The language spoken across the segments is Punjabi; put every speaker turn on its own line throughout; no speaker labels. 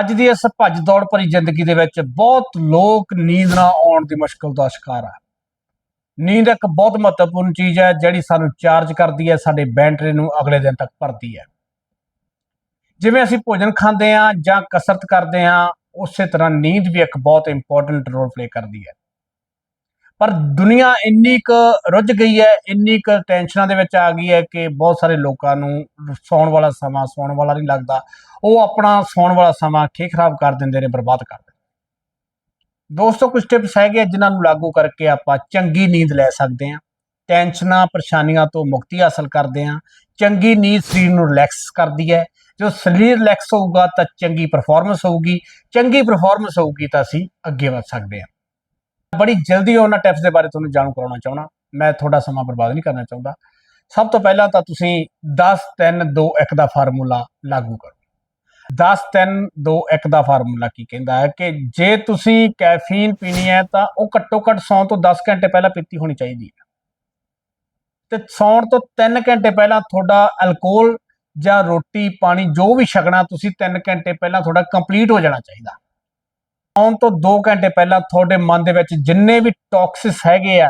ਅੱਜ ਦੀ ਇਸ ਭੱਜ ਦੌੜ ਭਰੀ ਜ਼ਿੰਦਗੀ ਦੇ ਵਿੱਚ ਬਹੁਤ ਲੋਕ ਨੀਂਦ ਨਾ ਆਉਣ ਦੀ ਮੁਸ਼ਕਲ ਦਾ ਸ਼ਿਕਾਰ ਆ। ਨੀਂਦ ਇੱਕ ਬਹੁਤ ਮਹੱਤਵਪੂਰਨ ਚੀਜ਼ ਹੈ, ਜਿਹੜੀ ਸਾਨੂੰ ਚਾਰਜ ਕਰਦੀ ਹੈ, ਸਾਡੇ ਬੈਟਰੀ ਨੂੰ ਅਗਲੇ ਦਿਨ ਤੱਕ ਭਰਦੀ ਹੈ। ਜਿਵੇਂ ਅਸੀਂ ਭੋਜਨ ਖਾਂਦੇ ਆ ਜਾਂ ਕਸਰਤ ਕਰਦੇ ਆ ਉਸੇ ਤਰ੍ਹਾਂ ਨੀਂਦ ਵੀ ਇੱਕ ਬਹੁਤ ਇੰਪੋਰਟੈਂਟ ਰੋਲ ਪਲੇ ਕਰਦੀ ਹੈ। ਪਰ ਦੁਨੀਆ ਇੰਨੀ ਕੁ ਰੁੱਝ ਗਈ ਹੈ, ਇੰਨੀ ਕੁ ਟੈਨਸ਼ਨਾਂ ਦੇ ਵਿੱਚ ਆ ਗਈ ਹੈ ਕਿ ਬਹੁਤ ਸਾਰੇ ਲੋਕਾਂ ਨੂੰ ਸੌਣ ਵਾਲਾ ਸਮਾਂ, ਸੌਣ ਵਾਲਾ ਨਹੀਂ ਲੱਗਦਾ। ਉਹ ਆਪਣਾ ਸੌਣ ਵਾਲਾ ਸਮਾਂ ਖੇ ਖਰਾਬ ਕਰ ਦਿੰਦੇ ਨੇ, ਬਰਬਾਦ ਕਰ ਦਿੰਦੇ ਦੋਸਤੋ ਕੁਝ ਟਿਪਸ ਹੈਗੇ ਆ ਜਿਨ੍ਹਾਂ ਨੂੰ ਲਾਗੂ ਕਰਕੇ ਆਪਾਂ ਚੰਗੀ ਨੀਂਦ ਲੈ ਸਕਦੇ ਹਾਂ। ਟੈਨਸ਼ਨਾਂ ਪਰੇਸ਼ਾਨੀਆਂ ਤੋਂ ਮੁਕਤੀ ਹਾਸਲ ਕਰਦੇ ਹਾਂ। ਚੰਗੀ ਨੀਂਦ ਸਰੀਰ ਨੂੰ ਰਿਲੈਕਸ ਕਰਦੀ ਹੈ। ਜੋ ਸਰੀਰ ਰਿਲੈਕਸ ਹੋਊਗਾ ਤਾਂ ਚੰਗੀ ਪਰਫਾਰਮੈਂਸ ਹੋਊਗੀ। ਚੰਗੀ ਪਰਫਾਰਮੈਂਸ ਹੋਊਗੀ ਤਾਂ ਅਸੀਂ ਅੱਗੇ ਵਧ ਸਕਦੇ ਹਾਂ। ਬੜੀ ਜਲਦੀ ਉਹਨਾਂ ਟਿਪਸ ਦੇ ਬਾਰੇ ਤੁਹਾਨੂੰ ਜਾਣੂ ਕਰਾਉਣਾ ਚਾਹੁੰਦਾ। ਮੈਂ ਤੁਹਾਡਾ ਸਮਾਂ ਬਰਬਾਦ ਨਹੀਂ ਕਰਨਾ ਚਾਹੁੰਦਾ। ਸਭ ਤੋਂ ਪਹਿਲਾਂ ਤਾਂ ਤੁਸੀਂ 10 3 2 1 ਦਾ ਫਾਰਮੂਲਾ ਲਾਗੂ ਕਰੋ। 10 3 2 1 ਦਾ ਫਾਰਮੂਲਾ ਕੀ ਕਹਿੰਦਾ ਹੈ ਕਿ ਜੇ ਤੁਸੀਂ ਕੈਫੀਨ ਪੀਣੀ ਹੈ ਤਾਂ ਉਹ ਘੱਟੋ ਘੱਟ ਸੌਣ ਤੋਂ 10 ਘੰਟੇ ਪਹਿਲਾਂ ਪੀਤੀ ਹੋਣੀ ਚਾਹੀਦੀ ਹੈ। ਤੇ ਸੌਣ ਤੋਂ 3 ਘੰਟੇ ਪਹਿਲਾਂ ਤੁਹਾਡਾ ਅਲਕੋਹਲ ਜਾਂ ਰੋਟੀ, ਪਾਣੀ ਜੋ ਵੀ ਛਕਣਾ ਤੁਸੀਂ 3 ਘੰਟੇ ਪਹਿਲਾਂ ਤੁਹਾਡਾ ਕੰਪਲੀਟ ਹੋ ਜਾਣਾ ਚਾਹੀਦਾ। ਸੌਣ ਤੋਂ 2 ਘੰਟੇ ਪਹਿਲਾਂ ਤੁਹਾਡੇ ਮਨ ਦੇ ਵਿੱਚ ਜਿੰਨੇ ਵੀ ਟੌਕਸਿਸ ਹੈਗੇ ਆ,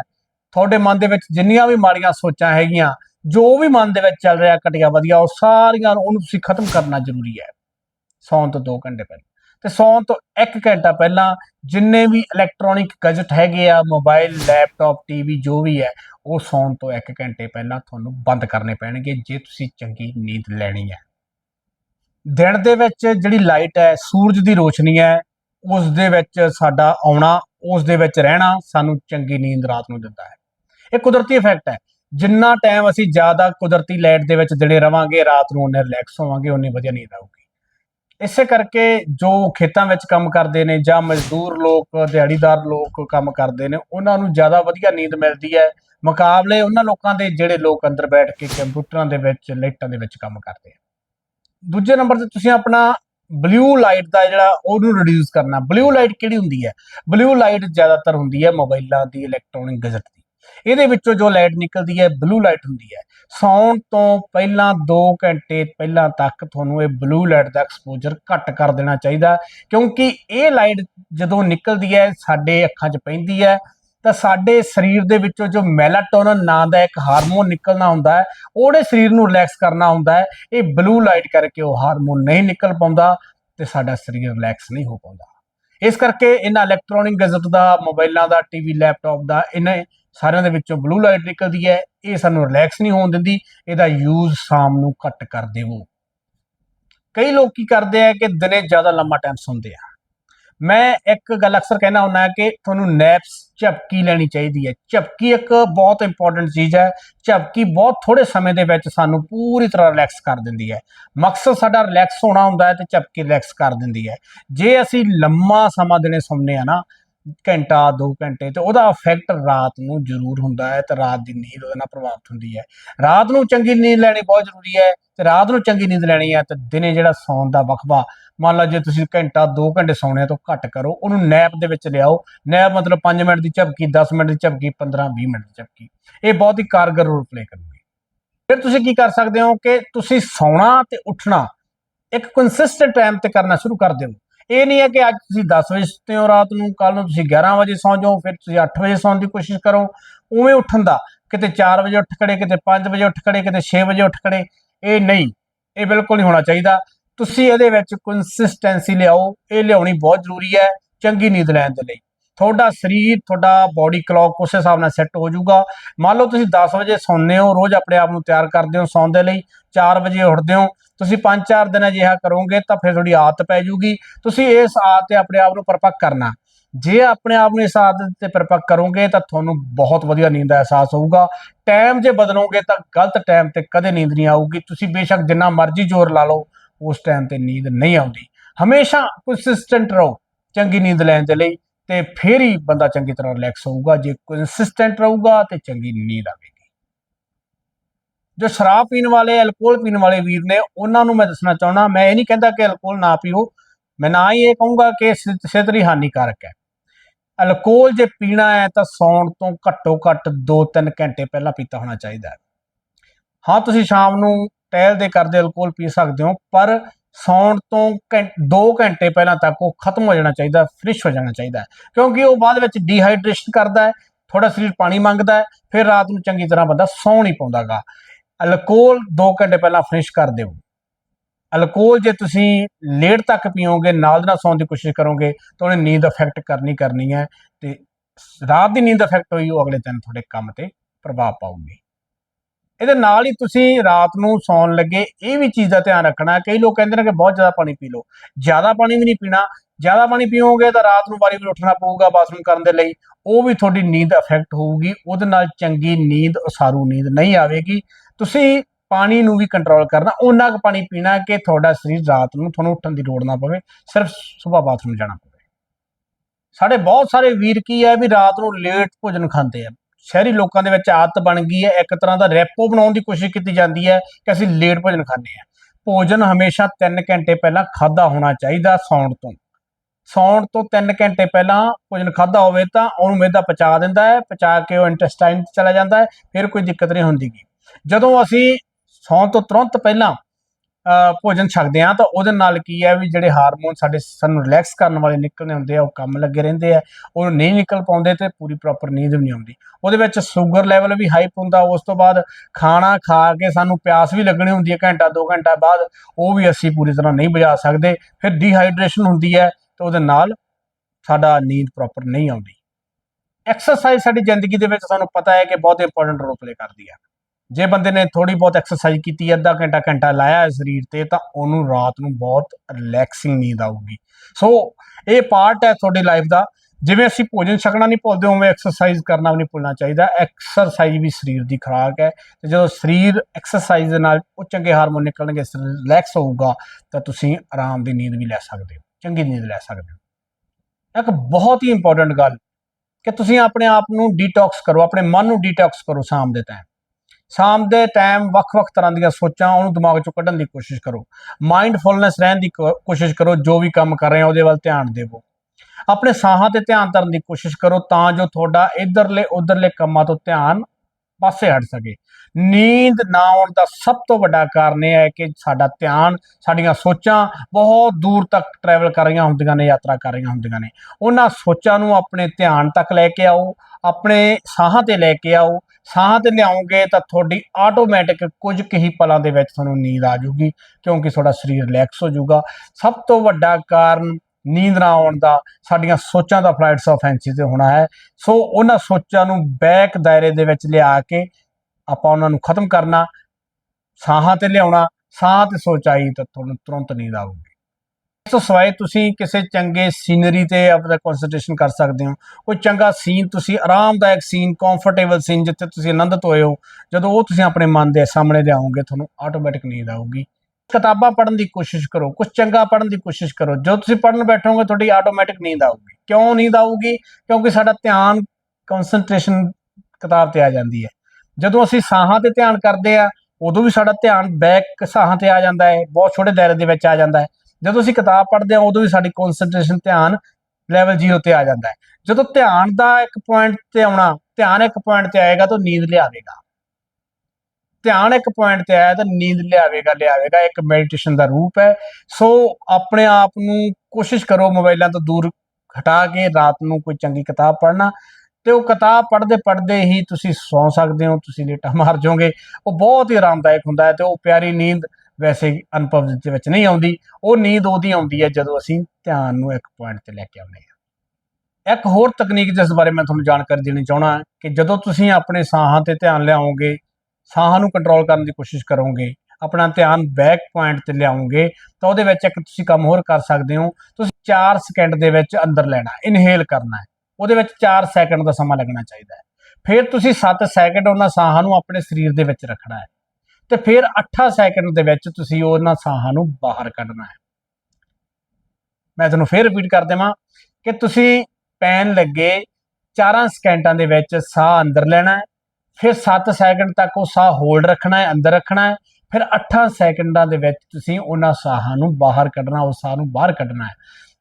ਤੁਹਾਡੇ ਮਨ ਦੇ ਵਿੱਚ ਜਿੰਨੀਆਂ ਵੀ ਮਾੜੀਆਂ ਸੋਚਾਂ ਹੈਗੀਆਂ, ਜੋ ਵੀ ਮਨ ਦੇ ਵਿੱਚ ਚੱਲ ਰਿਹਾ ਘਟੀਆ ਵਧੀਆ, ਉਹ ਸਾਰੀਆਂ ਉਹਨੂੰ ਤੁਸੀਂ ਖਤਮ ਕਰਨਾ ਜ਼ਰੂਰੀ ਹੈ। ਸੌਣ ਤੋਂ 2 ਘੰਟੇ ਪਹਿਲਾਂ। ਤੇ ਸੌਣ ਤੋਂ 1 ਘੰਟਾ ਪਹਿਲਾਂ ਜਿੰਨੇ ਵੀ ਇਲੈਕਟ੍ਰੋਨਿਕ ਗੈਜਟ ਹੈਗੇ ਆ ਮੋਬਾਈਲ ਲੈਪਟਾਪ ਟੀਵੀ ਜੋ ਵੀ ਹੈ, ਉਹ ਸੌਣ ਤੋਂ 1 ਘੰਟੇ ਪਹਿਲਾਂ ਤੁਹਾਨੂੰ ਬੰਦ ਕਰਨੇ ਪੈਣਗੇ, ਜੇ ਤੁਸੀਂ ਚੰਗੀ ਨੀਂਦ ਲੈਣੀ ਹੈ। ਦਿਨ ਦੇ ਵਿੱਚ ਜਿਹੜੀ ਲਾਈਟ ਹੈ, ਸੂਰਜ ਦੀ ਰੋਸ਼ਨੀ ਹੈ ਉਸ ਦੇ ਵਿੱਚ ਸਾਡਾ ਆਉਣਾ ਉਸ ਦੇ ਵਿੱਚ ਰਹਿਣਾ ਸਾਨੂੰ ਚੰਗੀ ਨੀਂਦ ਰਾਤ ਨੂੰ ਦਿੰਦਾ ਹੈ। ਇਹ ਕੁਦਰਤੀ ਇਫੈਕਟ ਹੈ। ਜਿੰਨਾ ਟਾਈਮ ਅਸੀਂ ਜ਼ਿਆਦਾ ਕੁਦਰਤੀ ਲਾਈਟ ਦੇ ਵਿੱਚ ਦਿਨੇ ਰਵਾਂਗੇ, ਰਾਤ ਨੂੰ ਉਹਨੇ ਰਿਲੈਕਸ ਹੋਵਾਂਗੇ, ਉਨੀ ਵਧੀਆ ਨੀਂਦ ਆਊਗੀ। ਇਸੇ ਕਰਕੇ ਜੋ ਖੇਤਾਂ ਵਿੱਚ ਕੰਮ ਕਰਦੇ ਨੇ ਜਾਂ ਮਜ਼ਦੂਰ ਲੋਕ, ਦਿਹਾੜੀਦਾਰ ਲੋਕ ਕੰਮ ਕਰਦੇ ਨੇ, ਉਹਨਾਂ ਨੂੰ ਜ਼ਿਆਦਾ ਵਧੀਆ ਨੀਂਦ ਮਿਲਦੀ ਹੈ। ਮੁਕਾਬਲੇ ਉਹਨਾਂ ਲੋਕਾਂ ਦੇ ਜਿਹੜੇ ਲੋਕ ਅੰਦਰ ਬੈਠ ਕੇ ਕੰਪਿਊਟਰਾਂ ਦੇ ਵਿੱਚ, ਲਾਈਟਾਂ ਦੇ ਵਿੱਚ ਕੰਮ ਕਰਦੇ ਆ। ਦੂਜੇ ਨੰਬਰ ਤੇ ਤੁਸੀਂ ਆਪਣਾ ਬਲੂ ਲਾਈਟ ਦਾ ਜਿਹੜਾ ਉਹਨੂੰ ਰਿਡਿਊਸ ਕਰਨਾ। ਬਲੂ ਲਾਈਟ ਕਿਹੜੀ ਹੁੰਦੀ ਹੈ? ਬਲੂ ਲਾਈਟ ਜ਼ਿਆਦਾਤਰ ਹੁੰਦੀ ਹੈ ਮੋਬਾਈਲਾਂ ਦੀ ਇਲੈਕਟ੍ਰੋਨਿਕ ਗੈਜਟ ਦੀ। ਇਹਦੇ ਵਿੱਚੋਂ ਜੋ ਲਾਈਟ ਨਿਕਲਦੀ ਹੈ ਬਲੂ ਲਾਈਟ ਹੁੰਦੀ ਹੈ। ਸੌਣ ਤੋਂ ਪਹਿਲਾਂ 2 ਘੰਟੇ ਪਹਿਲਾਂ ਤੱਕ ਤੁਹਾਨੂੰ ਇਹ ਬਲੂ ਲਾਈਟ ਦਾ ਐਕਸਪੋਜ਼ਰ ਘੱਟ ਕਰ ਦੇਣਾ ਚਾਹੀਦਾ। ਕਿਉਂਕਿ ਇਹ ਲਾਈਟ ਜਦੋਂ ਨਿਕਲਦੀ ਹੈ, ਸਾਡੇ ਅੱਖਾਂ 'ਚ ਪੈਂਦੀ ਹੈ। ਤਾਂ ਸਾਡੇ ਸਰੀਰ ਦੇ ਵਿੱਚੋਂ ਜੋ ਮੈਲਾਟੋਨਨ ਨਾਂ ਦਾ ਇੱਕ ਹਾਰਮੋਨ ਨਿਕਲਣਾ ਹੁੰਦਾ ਹੈ ਉਹਨੇ ਸਰੀਰ ਨੂੰ ਰਿਲੈਕਸ ਕਰਨਾ ਹੁੰਦਾ ਹੈ। ਇਹ ਬਲੂ ਲਾਈਟ ਕਰਕੇ ਉਹ ਹਾਰਮੋਨ ਨਹੀਂ ਨਿਕਲ ਪਾਉਂਦਾ ਤੇ ਸਾਡਾ ਸਰੀਰ ਰਿਲੈਕਸ ਨਹੀਂ ਹੋ ਪਾਉਂਦਾ। ਇਸ ਕਰਕੇ ਇਹਨਾਂ ਇਲੈਕਟ੍ਰੋਨਿਕ ਗੈਜਟ ਦਾ ਮੋਬਾਈਲਾਂ ਦਾ ਟੀਵੀ ਲੈਪਟਾਪ ਦਾ, ਇਹਨਾਂ ਸਾਰਿਆਂ ਦੇ ਵਿੱਚੋਂ ਬਲੂ ਲਾਈਟ ਨਿਕਲਦੀ ਹੈ। ਇਹ ਸਾਨੂੰ ਰਿਲੈਕਸ ਨਹੀਂ ਹੋਣ ਦਿੰਦੀ। ਇਹਦਾ ਯੂਜ਼ ਸ਼ਾਮ ਨੂੰ ਘੱਟ ਕਰ ਦੇਵੋ। ਕਈ ਲੋਕ ਕੀ ਕਰਦੇ ਆ ਕਿ ਦਿਨੇ ਜ਼ਿਆਦਾ ਲੰਮਾ ਟਾਈਮ ਸੌਂਦੇ ਆ। ਮੈਂ ਇੱਕ ਗੱਲ ਅਕਸਰ ਕਹਿਣਾ ਹੁੰਦਾ ਕਿ ਤੁਹਾਨੂੰ ਨੈਪਸ ਝਪਕੀ ਲੈਣੀ ਚਾਹੀਦੀ ਹੈ। ਝਪਕੀ ਇੱਕ ਬਹੁਤ ਇੰਪੋਰਟੈਂਟ ਚੀਜ਼ ਹੈ। ਝਪਕੀ ਬਹੁਤ ਥੋੜੇ ਸਮੇਂ ਦੇ ਵਿੱਚ ਸਾਨੂੰ ਪੂਰੀ ਤਰ੍ਹਾਂ ਰਿਲੈਕਸ ਕਰ ਦਿੰਦੀ ਹੈ। ਮਕਸਦ ਸਾਡਾ ਰਿਲੈਕਸ ਹੋਣਾ ਹੁੰਦਾ ਹੈ ਤੇ ਝਪਕੀ ਰਿਲੈਕਸ ਕਰ ਦਿੰਦੀ ਹੈ। ਜੇ ਅਸੀਂ ਲੰਮਾ ਸਮਾਂ ਦਿਨੇ ਸੌਂਦੇ ਆ ਨਾ, ਘੰਟਾ 2 ਘੰਟੇ, ਤੇ ਉਹਦਾ ਇਫੈਕਟ ਰਾਤ ਨੂੰ ਜ਼ਰੂਰ ਹੁੰਦਾ ਹੈ ਤੇ ਰਾਤ ਦੀ ਨੀਂਦ ਉਹਦੇ ਨਾਲ ਪ੍ਰਭਾਵਿਤ ਹੁੰਦੀ ਹੈ। ਰਾਤ ਨੂੰ ਚੰਗੀ ਨੀਂਦ ਲੈਣੀ ਬਹੁਤ ਜ਼ਰੂਰੀ ਹੈ ਤੇ ਰਾਤ ਨੂੰ ਚੰਗੀ ਨੀਂਦ ਲੈਣੀ ਹੈ ਤੇ ਦਿਨੇ ਜਿਹੜਾ ਸੌਣ ਦਾ ਵਕਫਾ ਮੰਨ ਲਓ ਜੇ ਤੁਸੀਂ ਘੰਟਾ 2 ਘੰਟੇ ਸੌਣੇ ਤੋਂ ਘੱਟ ਕਰੋ, ਉਹਨੂੰ ਨੈਪ ਦੇ ਵਿੱਚ ਲਿਆਓ। ਨੈਪ ਮਤਲਬ 5 ਮਿੰਟ ਦੀ ਝਪਕੀ 10 ਮਿੰਟ ਦੀ ਝਪਕੀ 15 20 ਮਿੰਟ ਦੀ ਝਪਕੀ। ਇਹ ਬਹੁਤ ਹੀ ਕਾਰਗਰ ਰੋਲ ਪਲੇ ਕਰੂਗੀ। ਫਿਰ ਤੁਸੀਂ ਕੀ ਕਰ ਸਕਦੇ ਹੋ ਕਿ ਤੁਸੀਂ ਸੌਣਾ ਤੇ ਉੱਠਣਾ, ਇੱਕ ਕੰਸਿਸਟੈਂਟ ਟਾਈਮ ਤੇ ਕਰਨਾ ਸ਼ੁਰੂ ਕਰ ਦਿਓ। ਇਹ ਨਹੀਂ ਹੈ ਕਿ ਅੱਜ ਤੁਸੀਂ 10 ਵਜੇ ਸੁੱਤੇ ਹੋ ਰਾਤ ਨੂੰ ਕੱਲ ਨੂੰ ਤੁਸੀਂ 11 ਵਜੇ ਸੌਂ ਜਾਓ, ਫਿਰ ਤੁਸੀਂ 8 ਵਜੇ ਸੌਣ ਦੀ ਕੋਸ਼ਿਸ਼ ਕਰੋ। ਉਵੇਂ ਉੱਠਣ ਦਾ, ਕਿਤੇ 4 ਵਜੇ ਉੱਠ ਖੜੇ, ਕਿਤੇ 5 ਵਜੇ ਉੱਠ ਖੜੇ, ਕਿਤੇ 6 ਵਜੇ ਉੱਠ ਖੜੇ, ਇਹ ਨਹੀਂ, ਇਹ ਬਿਲਕੁਲ ਨਹੀਂ ਹੋਣਾ ਚਾਹੀਦਾ। ਤੁਸੀਂ ਇਹਦੇ ਵਿੱਚ ਕੰਸਿਸਟੈਂਸੀ ਲਿਆਓ। ਇਹ ਲਿਆਉਣੀ ਬਹੁਤ ਜ਼ਰੂਰੀ ਹੈ, ਚੰਗੀ ਨੀਂਦ ਲੈਣ ਦੇ ਲਈ। ਤੁਹਾਡਾ ਸਰੀਰ, ਤੁਹਾਡਾ ਬਾਡੀ ਕਲੌਕ ਉਸੇ ਹਿਸਾਬ ਨਾਲ ਸੈੱਟ ਹੋ ਜਾਊਗਾ। ਮੰਨ ਲਓ ਤੁਸੀਂ 10 ਵਜੇ ਸੌਂਦੇ ਹੋ, ਰੋਜ਼ ਆਪਣੇ ਆਪ ਨੂੰ ਤਿਆਰ ਕਰਦੇ ਹੋ ਸੌਣ ਦੇ ਲਈ 4 ਵਜੇ ਉੱਠਦੇ ਹੋ। ਤੁਸੀਂ 5-4 ਦਿਨ ਅਜਿਹਾ ਕਰੋਗੇ ਤਾਂ ਫਿਰ ਤੁਹਾਡੀ ਆਦਤ ਪੈ ਜਾਊਗੀ। ਤੁਸੀਂ ਇਸ ਆਦਤ ਤੇ ਆਪਣੇ ਆਪ ਨੂੰ ਪਰਪੱਕ ਕਰਨਾ। ਜੇ ਆਪਣੇ ਆਪ ਨੂੰ ਇਸ ਆਦਤ ਤੇ ਪਰਪੱਕ ਕਰੋਗੇ ਤਾਂ ਤੁਹਾਨੂੰ ਬਹੁਤ ਵਧੀਆ ਨੀਂਦ ਦਾ ਅਹਿਸਾਸ ਹੋਊਗਾ। ਟਾਈਮ ਜੇ ਬਦਲੋਗੇ ਤਾਂ ਗਲਤ ਟਾਈਮ ਤੇ ਕਦੇ ਨੀਂਦ ਨਹੀਂ ਆਊਗੀ। ਤੁਸੀਂ ਬੇਸ਼ੱਕ ਜਿੰਨਾ ਮਰਜ਼ੀ ਜ਼ੋਰ ਲਾ ਲਓ। ਉਸ ਟਾਈਮ ਤੇ ਨੀਂਦ ਨਹੀਂ ਆਉਂਦੀ। ਹਮੇਸ਼ਾ ਕੰਸਿਸਟੈਂਟ ਰਹੋ, ਚੰਗੀ ਨੀਂਦ ਲੈਣ ਦੇ ਲਈ ਤੇ ਫੇਰ ਹੀ ਬੰਦਾ ਚੰਗੀ ਤਰ੍ਹਾਂ ਰਿਲੈਕਸ ਹੋਊਗਾ। ਜੇ ਕੰਸਿਸਟੈਂਟ ਰਹੂਗਾ ਤੇ ਚੰਗੀ ਨੀਂਦ ਆਵੇਗੀ। ਜੋ ਸ਼ਰਾਬ ਪੀਣ ਵਾਲੇ ਅਲਕੋਹਲ ਪੀਣ ਵਾਲੇ ਵੀਰ ਨੇ, ਉਹਨਾਂ ਨੂੰ ਮੈਂ ਦੱਸਣਾ ਚਾਹੁੰਦਾ, ਮੈਂ ਇਹ ਨਹੀਂ ਕਹਿੰਦਾ ਕਿ ਅਲਕੋਹਲ ਨਾ ਪੀਓ। ਮੈਂ ਨਾ ਹੀ ਇਹ ਕਹੂੰਗਾ ਕਿ ਸਿਹਤ ਸਿਹਤ ਲਈ ਹਾਨੀਕਾਰਕ ਹੈ। ਅਲਕੋਹਲ ਜੇ ਪੀਣਾ ਹੈ ਤਾਂ ਸੌਣ ਤੋਂ ਘੱਟੋ ਘੱਟ 2-3 ਘੰਟੇ ਪਹਿਲਾਂ ਪੀਤਾ ਹੋਣਾ ਚਾਹੀਦਾ ਹੈ। ਹਾਂ, ਤੁਸੀਂ ਸ਼ਾਮ ਨੂੰ ਟਹਿਲ ਦੇ ਕਰਦੇ ਅਲਕੋਹਲ ਪੀ ਸਕਦੇ ਹੋ, ਪਰ ਸੌਣ ਤੋਂ 2 ਘੰਟੇ ਪਹਿਲਾਂ ਤੱਕ ਉਹ ਖਤਮ ਹੋ ਜਾਣਾ ਚਾਹੀਦਾ ਫਿਨਿਸ਼ ਹੋ ਜਾਣਾ ਚਾਹੀਦਾ ਕਿਉਂਕਿ ਉਹ ਬਾਅਦ ਵਿੱਚ ਡੀਹਾਈਡਰੇਸ਼ਨ ਕਰਦਾ ਹੈ ਥੋੜਾ ਸਰੀਰ ਪਾਣੀ ਮੰਗਦਾ ਹੈ, ਫਿਰ ਰਾਤ ਨੂੰ ਚੰਗੀ ਤਰ੍ਹਾਂ ਬੰਦਾ ਸੌਂ ਨਹੀਂ ਪਾਉਂਦਾਗਾ। ਅਲਕੋਹਲ 2 ਘੰਟੇ ਪਹਿਲਾਂ ਫਿਨਿਸ਼ ਕਰ ਦਿਓ। ਅਲਕੋਹਲ ਜੇ ਤੁਸੀਂ ਲੇਟ ਤੱਕ ਪੀਓਗੇ, ਨਾਲ ਨਾਲ ਸੌਣ ਦੀ ਕੋਸ਼ਿਸ਼ ਕਰੋਗੇ, ਤਾਂ ਉਹਨੇ ਨੀਂਦ ਅਫੈਕਟ ਕਰਨੀ ਕਰਨੀ ਹੈ ਤੇ ਰਾਤ ਦੀ ਨੀਂਦ ਅਫੈਕਟ ਹੋਈ, ਉਹ ਅਗਲੇ ਦਿਨ ਤੁਹਾਡੇ ਕੰਮ ਤੇ ਪ੍ਰਭਾਵ ਪਾਊਗੀ। ਇਹਦੇ ਨਾਲ ਹੀ ਤੁਸੀਂ ਰਾਤ ਨੂੰ ਸੌਣ ਲੱਗੇ, ਇਹ ਵੀ ਚੀਜ਼ ਦਾ ਧਿਆਨ ਰੱਖਣਾ। ਕਈ ਲੋਕ ਕਹਿੰਦੇ ਨੇ ਕਿ ਬਹੁਤ ਜ਼ਿਆਦਾ ਪਾਣੀ ਪੀ ਲਓ। ਜ਼ਿਆਦਾ ਪਾਣੀ ਵੀ ਨਹੀਂ ਪੀਣਾ। ਜ਼ਿਆਦਾ ਪਾਣੀ ਪੀਓਗੇ ਤਾਂ ਰਾਤ ਨੂੰ ਵਾਰੀ ਵਾਰੀ ਉੱਠਣਾ ਪਊਗਾ ਬਾਥਰੂਮ ਕਰਨ ਦੇ ਲਈ। ਉਹ ਵੀ ਤੁਹਾਡੀ ਨੀਂਦ ਅਫੈਕਟ ਹੋਊਗੀ। ਉਹਦੇ ਨਾਲ ਚੰਗੀ ਨੀਂਦ, ਉਸਾਰੂ ਨੀਂਦ ਨਹੀਂ ਆਵੇਗੀ। ਤੁਸੀਂ ਪਾਣੀ ਨੂੰ ਵੀ ਕੰਟਰੋਲ ਕਰਨਾ। ਉਹਨਾਂ ਕੁ ਪਾਣੀ ਪੀਣਾ ਕਿ ਤੁਹਾਡਾ ਸਰੀਰ ਰਾਤ ਨੂੰ ਤੁਹਾਨੂੰ ਉੱਠਣ ਦੀ ਲੋੜ ਨਾ ਪਵੇ। ਸਿਰਫ ਸਵੇਰ ਬਾਥਰੂਮ ਜਾਣਾ ਪਵੇ। ਸਾਡੇ ਬਹੁਤ ਸਾਰੇ ਵੀਰ ਕੀ ਹੈ ਵੀ ਰਾਤ ਨੂੰ ਲੇਟ ਭੋਜਨ ਖਾਂਦੇ ਆ। ਸ਼ਹਿਰੀ ਲੋਕਾਂ ਦੇ ਵਿੱਚ ਆਦਤ ਬਣ ਗਈ ਹੈ, ਇੱਕ ਤਰ੍ਹਾਂ ਦਾ ਰੈਪੋ ਬਣਾਉਣ ਦੀ ਕੋਸ਼ਿਸ਼ ਕੀਤੀ ਜਾਂਦੀ ਹੈ ਕਿ ਅਸੀਂ ਲੇਟ ਭੋਜਨ ਖਾਂਦੇ ਆ ਭੋਜਨ ਹਮੇਸ਼ਾ 3 ਘੰਟੇ ਪਹਿਲਾਂ ਖਾਦਾ ਹੋਣਾ ਚਾਹੀਦਾ ਸੌਣ ਤੋਂ। ਸੌਣ ਤੋਂ 3 ਘੰਟੇ ਪਹਿਲਾਂ ਭੋਜਨ ਖਾਦਾ ਹੋਵੇ ਤਾਂ ਉਹਨੂੰ ਮੈਦਾ ਪਚਾ ਦਿੰਦਾ ਹੈ, ਪਚਾ ਕੇ ਉਹ ਇੰਟੈਸਟਾਈਨ 'ਚ ਚਲਾ ਜਾਂਦਾ ਹੈ, ਫਿਰ ਕੋਈ ਦਿੱਕਤ ਨਹੀਂ ਹੁੰਦੀਗੀ ਜਦੋਂ ਅਸੀਂ ਸੌਣ ਤੋਂ ਤੁਰੰਤ ਪਹਿਲਾਂ ਭੋਜਨ ਛਕਦੇ ਆ ਤਾਂ ਉਹਦੇ ਨਾਲ ਕੀ ਹੈ ਵੀ ਜਿਹੜੇ ਹਾਰਮੋਨ ਸਾਡੇ ਸਾਨੂੰ ਰਿਲੈਕਸ ਕਰਨ ਵਾਲੇ ਨਿਕਲਨੇ ਹੁੰਦੇ ਆ, ਉਹ ਕੰਮ ਲੱਗੇ ਰਹਿੰਦੇ ਆ, ਉਹ ਨਹੀਂ ਨਿਕਲ ਪਾਉਂਦੇ ਤੇ ਪੂਰੀ ਪ੍ਰੋਪਰ ਨੀਂਦ ਵੀ ਨਹੀਂ ਆਉਂਦੀ। ਉਹਦੇ ਵਿੱਚ ਸ਼ੂਗਰ ਲੈਵਲ ਵੀ ਹਾਈਪ ਹੁੰਦਾ, ਉਸ ਤੋਂ ਬਾਅਦ ਖਾਣਾ ਖਾ ਕੇ ਸਾਨੂੰ ਪਿਆਸ ਵੀ ਲੱਗਣੀ ਹੁੰਦੀ ਹੈ ਘੰਟਾ 2 ਘੰਟਾ ਬਾਅਦ, ਉਹ ਵੀ ਅਸੀਂ ਪੂਰੀ ਤਰ੍ਹਾਂ ਨਹੀਂ ਬੁਝਾ ਸਕਦੇ, ਫਿਰ ਡੀਹਾਈਡਰੇਸ਼ਨ ਹੁੰਦੀ ਹੈ, ਤੇ ਉਹਦੇ ਨਾਲ ਸਾਡਾ ਨੀਂਦ ਪ੍ਰੋਪਰ ਨਹੀਂ ਆਉਂਦੀ। ਐਕਸਰਸਾਈਜ਼ ਸਾਡੀ ਜ਼ਿੰਦਗੀ ਦੇ ਵਿੱਚ ਸਾਨੂੰ ਪਤਾ ਹੈ ਕਿ ਬਹੁਤ ਇੰਪੋਰਟੈਂਟ ਰੋਲ ਪਲੇ ਕਰਦੀ ਹੈ। ਜੇ ਬੰਦੇ ਨੇ ਥੋੜੀ ਬਹੁਤ ਐਕਸਰਸਾਈਜ਼ ਕੀਤੀ, ਅੱਧਾ ਘੰਟਾ ਘੰਟਾ ਲਾਇਆ ਹੈ ਸਰੀਰ ਤੇ, ਤਾਂ ਉਹਨੂੰ ਰਾਤ ਨੂੰ ਬਹੁਤ ਰਿਲੈਕਸਿੰਗ ਨੀਂਦ ਆਊਗੀ। ਸੋ ਇਹ ਪਾਰਟ ਹੈ ਤੁਹਾਡੀ ਲਾਈਫ ਦਾ। ਜਿਵੇਂ ਅਸੀਂ ਭੋਜਨ ਛਕਣਾ ਨਹੀਂ ਭੁੱਲਦੇ, ਉਵੇਂ ਐਕਸਰਸਾਈਜ਼ ਕਰਨਾ ਵੀ ਨਹੀਂ ਭੁੱਲਣਾ ਚਾਹੀਦਾ। ਐਕਸਰਸਾਈਜ਼ ਵੀ ਸਰੀਰ ਦੀ ਖੁਰਾਕ ਹੈ। ਤੇ ਜਦੋਂ ਸਰੀਰ ਐਕਸਰਸਾਈਜ਼ ਦੇ ਨਾਲ ਉਹ ਚੰਗੇ ਹਾਰਮੋਨ ਨਿਕਲਣਗੇ ਰਿਲੈਕਸ ਹੋਊਗਾ, ਤਾਂ ਤੁਸੀਂ ਆਰਾਮ ਦੀ ਨੀਂਦ ਵੀ ਲੈ ਸਕਦੇ ਹੋ। ਚੰਗੀ ਨੀਂਦ ਲੈ ਸਕਦੇ ਹੋ। ਇੱਕ ਬਹੁਤ ਹੀ ਇੰਪੋਰਟੈਂਟ ਗੱਲ ਕਿ ਤੁਸੀਂ ਆਪਣੇ ਆਪ ਨੂੰ ਡੀਟੌਕਸ ਕਰੋ, ਆਪਣੇ ਮਨ ਨੂੰ ਡੀਟੌਕਸ ਕਰੋ ਸ਼ਾਮ ਦੇ ਟਾਈਮ ਸ਼ਾਮ ਦੇ ਟਾਈਮ ਵੱਖ-ਵੱਖ ਤਰ੍ਹਾਂ ਦੀਆਂ ਸੋਚਾਂ ਉਹਨੂੰ ਦਿਮਾਗ ਚੋਂ ਕੱਢਣ ਦੀ ਕੋਸ਼ਿਸ਼ ਕਰੋ। ਮਾਈਂਡਫੁਲਨੈਸ ਰਹਿਣ ਦੀ ਕੋ- ਕੋਸ਼ਿਸ਼ ਕਰੋ, ਜੋ ਵੀ ਕੰਮ ਕਰ ਰਹੇ ਹੋ ਉਹਦੇ ਵੱਲ ਧਿਆਨ ਦੇਵੋ। ਆਪਣੇ ਸਾਹਾਂ ਤੇ ਧਿਆਨ ਧਰਨ ਦੀ ਕੋਸ਼ਿਸ਼ ਕਰੋ ਤਾਂ ਜੋ ਤੁਹਾਡਾ ਇਧਰਲੇ ਉਧਰਲੇ ਕੰਮਾਂ ਤੋਂ ਧਿਆਨ ਪਾਸੇ ਹਟ ਸਕੇ। ਨੀਂਦ ਨਾ ਆਉਣ ਦਾ ਸਭ ਤੋਂ ਵੱਡਾ ਕਾਰਨ ਇਹ ਹੈ ਕਿ ਸਾਡਾ ਧਿਆਨ, ਸਾਡੀਆਂ ਸੋਚਾਂ ਬਹੁਤ ਦੂਰ ਤੱਕ ਟਰੈਵਲ ਕਰ ਰਹੀਆਂ ਹੁੰਦੀਆਂ ਨੇ, ਯਾਤਰਾ ਕਰ ਰਹੀਆਂ ਹੁੰਦੀਆਂ ਨੇ। ਉਹਨਾਂ ਸੋਚਾਂ ਨੂੰ ਆਪਣੇ ਧਿਆਨ ਤੱਕ ਲੈ ਕੇ ਆਓ, ਆਪਣੇ ਸਾਹਾਂ ਤੇ ਲੈ ਕੇ ਆਓ ਸਾਹਾਂ ਤੇ ਲਿਆਓਗੇ ਤਾਂ ਤੁਹਾਡੀ ਆਟੋਮੈਟਿਕ ਕੁਝ ਕੁ ਹੀ ਪਲਾਂ ਦੇ ਵਿੱਚ ਤੁਹਾਨੂੰ ਨੀਂਦ ਆ ਜਾਊਗੀ, ਕਿਉਂਕਿ ਤੁਹਾਡਾ ਸਰੀਰ ਰਿਲੈਕਸ ਹੋ ਜਾਊਗਾ। ਸਭ ਤੋਂ ਵੱਡਾ ਕਾਰਨ ਨੀਂਦ ਨਾ ਆਉਣ ਦਾ, ਸਾਡੀਆਂ ਸੋਚਾਂ ਦਾ ਫਲਾਈਟਸ ਆਫ ਫੈਂਸੀ ਤੇ ਹੋਣਾ ਹੈ। ਸੋ ਉਹਨਾਂ ਸੋਚਾਂ ਨੂੰ ਬੈਕ ਦਾਇਰੇ ਦੇ ਵਿੱਚ ਲਿਆ ਕੇ ਆਪਾਂ ਉਹਨਾਂ ਨੂੰ ਖਤਮ ਕਰਨਾ, ਸਾਹਾਂ ਤੇ ਲਿਆਉਣਾ, ਸਾਹ ਤੇ ਸੋਚਾਈ ਤਾਂ ਤੁਹਾਨੂੰ ਤੁਰੰਤ ਨੀਂਦ ਆਊਗੀ ਇਸ ਤੋਂ ਸਿਵਾਏ ਤੁਸੀਂ ਕਿਸੇ ਚੰਗੇ ਸੀਨਰੀ ਤੇ ਆਪਣਾ ਕਨਸੈਂਟਰੇਸ਼ਨ ਕਰ ਸਕਦੇ ਹੋ। ਕੋਈ ਚੰਗਾ ਸੀਨ ਤੁਸੀਂ ਆਰਾਮਦਾਇਕ ਸੀਨ ਕੰਫਰਟੇਬਲ ਸੀਨ ਜਿੱਥੇ ਤੁਸੀਂ ਆਨੰਦਿਤ ਹੋਏ ਹੋ, ਜਦੋਂ ਉਹ ਤੁਸੀਂ ਆਪਣੇ ਮਨ ਦੇ ਸਾਹਮਣੇ ਲਿਆਓਗੇ, ਤੁਹਾਨੂੰ ਆਟੋਮੈਟਿਕ ਨੀਂਦ ਆਊਗੀ। ਕਿਤਾਬਾਂ ਪੜ੍ਹਨ ਦੀ ਕੋਸ਼ਿਸ਼ ਕਰੋ ਕੁਝ ਚੰਗਾ ਪੜ੍ਹਨ ਦੀ ਕੋਸ਼ਿਸ਼ ਕਰੋ। ਜਦੋਂ ਤੁਸੀਂ ਪੜ੍ਹਨ ਬੈਠੋਗੇ, ਤੁਹਾਡੀ ਆਟੋਮੈਟਿਕ ਨੀਂਦ ਆਊਗੀ। ਕਿਉਂ ਨੀਂਦ ਆਊਗੀ? ਕਿਉਂਕਿ ਸਾਡਾ ਧਿਆਨ ਕਨਸੈਂਟਰੇਸ਼ਨ ਕਿਤਾਬ ਤੇ ਆ ਜਾਂਦੀ ਹੈ। ਜਦੋਂ ਅਸੀਂ ਸਾਹਾਂ ਤੇ ਧਿਆਨ ਕਰਦੇ ਆ ਉਦੋਂ ਵੀ ਸਾਡਾ ਧਿਆਨ ਬੈਕ ਸਾਹਾਂ ਤੇ ਆ ਜਾਂਦਾ ਹੈ, ਬਹੁਤ ਛੋਟੇ ਦਾਇਰੇ ਦੇ ਵਿੱਚ ਆ ਜਾਂਦਾ ਹੈ। ਜਦੋਂ ਅਸੀਂ ਕਿਤਾਬ ਪੜ੍ਹਦੇ ਹਾਂ, ਉਦੋਂ ਵੀ ਸਾਡੀ ਕਨਸੈਂਟਰੇਸ਼ਨ ਧਿਆਨ ਲੈਵਲ 0 ਤੇ ਆ ਜਾਂਦਾ ਹੈ। ਜਦੋਂ ਧਿਆਨ ਦਾ ਇੱਕ ਪੁਆਇੰਟ ਤੇ ਆਉਣਾ, ਧਿਆਨ ਇੱਕ ਪੁਆਇੰਟ ਤੇ ਆਏਗਾ ਤਾਂ ਨੀਂਦ ਲਿਆਵੇਗਾ। ਧਿਆਨ ਇੱਕ ਪੁਆਇੰਟ ਤੇ ਆਇਆ ਤਾਂ ਨੀਂਦ ਲਿਆਵੇਗਾ ਲਿਆਵੇਗਾ। ਇੱਕ ਮੈਡੀਟੇਸ਼ਨ ਦਾ ਰੂਪ ਹੈ। ਸੋ ਆਪਣੇ ਆਪ ਨੂੰ ਕੋਸ਼ਿਸ਼ ਕਰੋ ਮੋਬਾਈਲਾਂ ਤੋਂ ਦੂਰ ਹਟਾ ਕੇ ਰਾਤ ਨੂੰ ਕੋਈ ਚੰਗੀ ਕਿਤਾਬ ਪੜ੍ਹਨਾ। ਤੇ ਉਹ ਕਿਤਾਬ ਪੜ੍ਹਦੇ ਪੜ੍ਹਦੇ ਹੀ ਤੁਸੀਂ ਸੌਂ ਸਕਦੇ ਹੋ, ਤੁਸੀਂ ਲੇਟਾ ਮਾਰ ਜਾਓਗੇ। ਉਹ ਬਹੁਤ ਹੀ ਆਰਾਮਦਾਇਕ ਹੁੰਦਾ ਹੈ ਤੇ ਉਹ ਪਿਆਰੀ ਨੀਂਦ ਵੈਸੇ ਅਨੁਭਵ ਦੇ ਵਿੱਚ ਨਹੀਂ ਆਉਂਦੀ, ਉਹ ਨੀਂਦ ਉਹਦੀ ਆਉਂਦੀ ਹੈ ਜਦੋਂ ਅਸੀਂ ਧਿਆਨ ਨੂੰ ਇੱਕ ਪੁਆਇੰਟ ਤੇ ਲੈ ਕੇ ਆਉਂਦੇ ਹਾਂ। ਇੱਕ ਹੋਰ ਤਕਨੀਕ ਜਿਸ ਬਾਰੇ ਮੈਂ ਤੁਹਾਨੂੰ ਜਾਣਕਾਰੀ ਦੇਣੀ ਚਾਹਣਾ ਕਿ ਜਦੋਂ ਤੁਸੀਂ ਆਪਣੇ ਸਾਹਾਂ ਤੇ ਧਿਆਨ ਲਿਆਓਗੇ, ਸਾਹਾਂ ਨੂੰ ਕੰਟਰੋਲ ਕਰਨ ਦੀ ਕੋਸ਼ਿਸ਼ ਕਰੋਗੇ, ਆਪਣਾ ਧਿਆਨ ਬੈਕ ਪੁਆਇੰਟ ਤੇ ਲਿਆਓਗੇ, ਤਾਂ ਉਹਦੇ ਵਿੱਚ ਇੱਕ ਤੁਸੀਂ ਕੰਮ ਹੋਰ ਕਰ ਸਕਦੇ ਹੋ। ਤੁਸੀਂ 4 ਸਕਿੰਟ ਦੇ ਵਿੱਚ ਅੰਦਰ ਲੈਣਾ ਇਨਹੇਲ ਕਰਨਾ ਹੈ। ਉਹਦੇ ਵਿੱਚ 4 ਸੈਕਿੰਡ ਦਾ ਸਮਾਂ ਲੱਗਣਾ ਚਾਹੀਦਾ ਹੈ। ਫਿਰ ਤੁਸੀਂ 7 ਸੈਕਿੰਡ ਉਹਨਾਂ ਸਾਹਾਂ ਨੂੰ ਆਪਣੇ ਸਰੀਰ ਦੇ ਵਿੱਚ ਰੱਖਣਾ ਹੈ। ਤੇ ਫਿਰ 8 ਸੈਕਿੰਡ ਦੇ ਵਿੱਚ ਤੁਸੀਂ ਉਹਨਾਂ ਸਾਹਾਂ ਨੂੰ ਬਾਹਰ ਕੱਢਣਾ ਹੈ। ਮੈਂ ਤੁਹਾਨੂੰ ਫਿਰ ਰਿਪੀਟ ਕਰ ਦੇਵਾਂ ਕਿ ਤੁਸੀਂ ਪੈਨ ਲੱਗੇ 4 ਸਕਿੰਟਾਂ ਦੇ ਵਿੱਚ ਸਾਹ ਅੰਦਰ ਲੈਣਾ ਹੈ, ਫਿਰ 7 ਸੈਕਿੰਡ ਤੱਕ ਉਹ ਸਾਹ ਹੋਲਡ ਰੱਖਣਾ ਹੈ, ਅੰਦਰ ਰੱਖਣਾ ਹੈ, ਫਿਰ 8 ਸੈਕਿੰਡਾਂ ਦੇ ਵਿੱਚ ਤੁਸੀਂ ਉਹਨਾਂ ਸਾਹਾਂ ਨੂੰ ਬਾਹਰ ਕੱਢਣਾ, ਉਹ ਸਾਹ ਨੂੰ ਬਾਹਰ ਕੱਢਣਾ ਹੈ।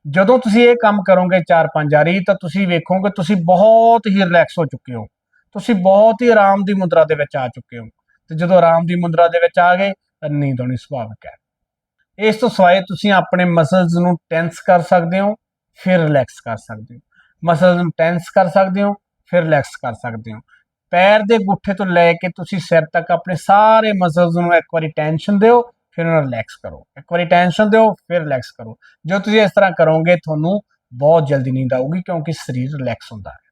ਜਦੋਂ ਤੁਸੀਂ ਇਹ ਕੰਮ ਕਰੋਗੇ 4-5 ਵਾਰੀ, ਤਾਂ ਤੁਸੀਂ ਵੇਖੋਗੇ ਤੁਸੀਂ ਬਹੁਤ ਹੀ ਰਿਲੈਕਸ ਹੋ ਚੁੱਕੇ ਹੋ। ਤੁਸੀਂ ਬਹੁਤ ਹੀ ਆਰਾਮ ਦੀ ਮੁਦਰਾ ਦੇ ਵਿੱਚ ਆ ਚੁੱਕੇ ਹੋ। ਤੇ ਜਦੋਂ ਆਰਾਮ ਦੀ ਮੁੰਦਰਾ ਦੇ ਵਿੱਚ ਆ ਗਏ, ਤਾਂ ਨੀਂਦ ਆਉਣੀ ਸੁਭਾਵਿਕ ਹੈ। ਇਸ ਤੋਂ ਸਿਵਾਏ ਤੁਸੀਂ ਆਪਣੇ ਮਸਲਸ ਨੂੰ ਟੈਂਸ ਕਰ ਸਕਦੇ ਹੋ, ਫਿਰ ਰਿਲੈਕਸ ਕਰ ਸਕਦੇ ਹੋ। ਮਸਲਸ ਨੂੰ ਟੈਂਸ ਕਰ ਸਕਦੇ ਹੋ, ਫਿਰ ਰਿਲੈਕਸ ਕਰ ਸਕਦੇ ਹੋ। ਪੈਰ ਦੇ ਗੁੱਠੇ ਤੋਂ ਲੈ ਕੇ ਤੁਸੀਂ ਸਿਰ ਤੱਕ ਆਪਣੇ ਸਾਰੇ ਮਸਲਸ ਨੂੰ ਇੱਕ ਵਾਰੀ ਟੈਂਸ਼ਨ ਦਿਓ, ਫਿਰ ਉਹਨਾਂ ਰਿਲੈਕਸ ਕਰੋ। ਇੱਕ ਵਾਰੀ ਟੈਂਸ਼ਨ ਦਿਓ, ਫਿਰ ਰਿਲੈਕਸ ਕਰੋ। ਜੋ ਤੁਸੀਂ ਇਸ ਤਰ੍ਹਾਂ ਕਰੋਗੇ, ਤੁਹਾਨੂੰ ਬਹੁਤ ਜਲਦੀ ਨੀਂਦ ਆਊਗੀ, ਕਿਉਂਕਿ ਸਰੀਰ ਰਿਲੈਕਸ ਹੁੰਦਾ ਹੈ।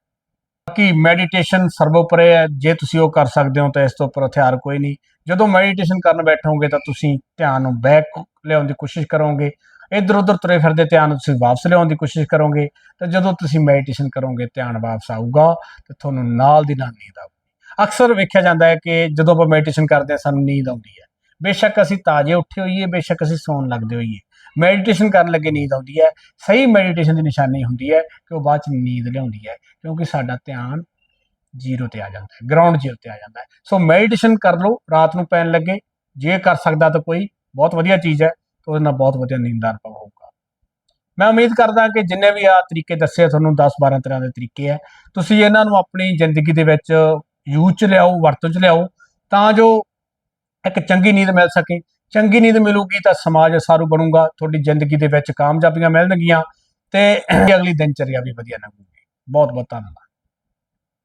ਬਾਕੀ ਮੈਡੀਟੇਸ਼ਨ ਸਰਵੋਪਰੇ ਹੈ, ਜੇ ਤੁਸੀਂ ਉਹ ਕਰ ਸਕਦੇ ਹੋ ਤਾਂ ਇਸ ਤੋਂ ਉੱਪਰ ਹਥਿਆਰ ਕੋਈ ਨਹੀਂ। ਜਦੋਂ ਮੈਡੀਟੇਸ਼ਨ ਕਰਨ ਬੈਠੋਗੇ ਤਾਂ ਤੁਸੀਂ ਧਿਆਨ ਨੂੰ ਬੈਕ ਲਿਆਉਣ ਦੀ ਕੋਸ਼ਿਸ਼ ਕਰੋਗੇ। ਇੱਧਰ ਉੱਧਰ ਤੁਰੇ ਫਿਰਦੇ ਧਿਆਨ ਨੂੰ ਤੁਸੀਂ ਵਾਪਸ ਲਿਆਉਣ ਦੀ ਕੋਸ਼ਿਸ਼ ਕਰੋਗੇ। ਤਾਂ ਜਦੋਂ ਤੁਸੀਂ ਮੈਡੀਟੇਸ਼ਨ ਕਰੋਗੇ, ਧਿਆਨ ਵਾਪਸ ਆਊਗਾ ਤੇ ਤੁਹਾਨੂੰ ਨਾਲ ਦੀ ਨਾਲ ਨੀਂਦ ਆਊਗੀ। ਅਕਸਰ ਵੇਖਿਆ ਜਾਂਦਾ ਹੈ ਕਿ ਜਦੋਂ ਆਪਾਂ ਮੈਡੀਟੇਸ਼ਨ ਕਰਦੇ ਹਾਂ, ਸਾਨੂੰ ਨੀਂਦ ਆਉਂਦੀ ਹੈ। ਬੇਸ਼ੱਕ ਅਸੀਂ ਤਾਜ਼ੇ ਉੱਠੇ ਹੋਈਏ, ਬੇਸ਼ੱਕ ਅਸੀਂ ਸੌਣ ਲੱਗਦੇ ਹੋਈਏ। ਮੈਡੀਟੇਸ਼ਨ ਕਰਨ ਲੱਗੇ ਨੀਂਦ ਆਉਂਦੀ ਹੈ, ਸਹੀ ਮੈਡੀਟੇਸ਼ਨ ਦੀ ਨਿਸ਼ਾਨੀ ਹੁੰਦੀ ਹੈ ਕਿ ਉਹ ਬਾਅਦ ਚ ਨੀਂਦ ਲਿਆਉਂਦੀ ਹੈ, ਕਿਉਂਕਿ ਸਾਡਾ ਧਿਆਨ ਜ਼ੀਰੋ ਤੇ ਆ ਜਾਂਦਾ ਹੈ ਗਰਾਊਂਡ ਜ਼ੀਰੋ ਤੇ ਆ ਜਾਂਦਾ ਹੈ। ਸੋ ਮੈਡੀਟੇਸ਼ਨ ਕਰ ਲਓ, ਰਾਤ ਨੂੰ ਪੈਣ ਲੱਗੇ, ਜੇ ਕਰ ਸਕਦਾ ਤਾਂ ਕੋਈ ਬਹੁਤ ਵਧੀਆ ਚੀਜ਼ ਹੈ ਉਹਦੇ ਨਾਲ ਬਹੁਤ ਵਧੀਆ ਨੀਂਦਾਰ ਪਾ ਹੋਊਗਾ। ਮੈਂ ਉਮੀਦ ਕਰਦਾ ਕਿ ਜਿੰਨੇ ਵੀ ਆ ਤਰੀਕੇ ਦੱਸੇ ਤੁਹਾਨੂੰ 10 12 ਤਰ੍ਹਾਂ ਦੇ ਤਰੀਕੇ ਆ, ਤੁਸੀਂ ਇਹਨਾਂ ਨੂੰ ਆਪਣੀ ਜ਼ਿੰਦਗੀ ਦੇ ਵਿੱਚ ਯੂਜ਼ ਚ ਲਿਆਓ, ਵਰਤੋਂ ਚ ਲਿਆਓ, ਤਾਂ ਜੋ ਇੱਕ ਚੰਗੀ ਨੀਂਦ ਮਿਲ ਸਕੇ। ਚੰਗੀ ਨੀਂਦ ਮਿਲੂਗੀ ਤਾਂ ਸਮਾਜ ਸਾਰੂ ਬਣੂਗਾ, ਤੁਹਾਡੀ ਜ਼ਿੰਦਗੀ ਦੇ ਵਿੱਚ ਕਾਮਯਾਬੀਆਂ ਮਿਲਣਗੀਆਂ ਤੇ ਅਗਲੀ ਦਿਨਚਰਿਆ ਵੀ ਵਧੀਆ ਲੰਘੂਗੀ ਬਹੁਤ ਬਹੁਤ ਧੰਨਵਾਦ।